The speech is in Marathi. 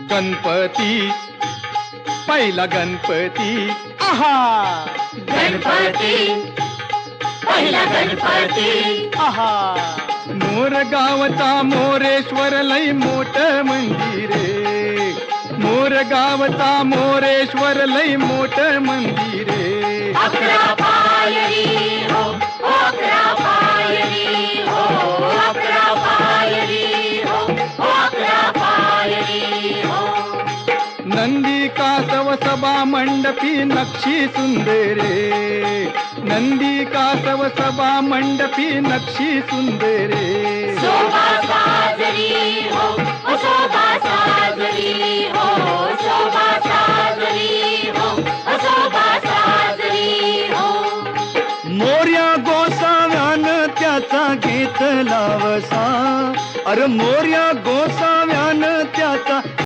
गणपती पहिला गणपती. आहा! गणपती पहिला गणपती. आहा! मोर गावचा मोरेश्वर लय मोठ मंदिरे मोर गावचा मोरेश्वर लय मोठ मंदिरे नंदी कासव सभा मंडपी नक्षी सुंदरे? नंदी कासव सभा मंडपी नक्षी सुंदरे? शोभा साजरी हो हो शोभा साजरी हो शोभा साजरी हो शोभा साजरी हो। मोर्या गोसाव्यान त्याचा घेतला वसा अरे मोर्या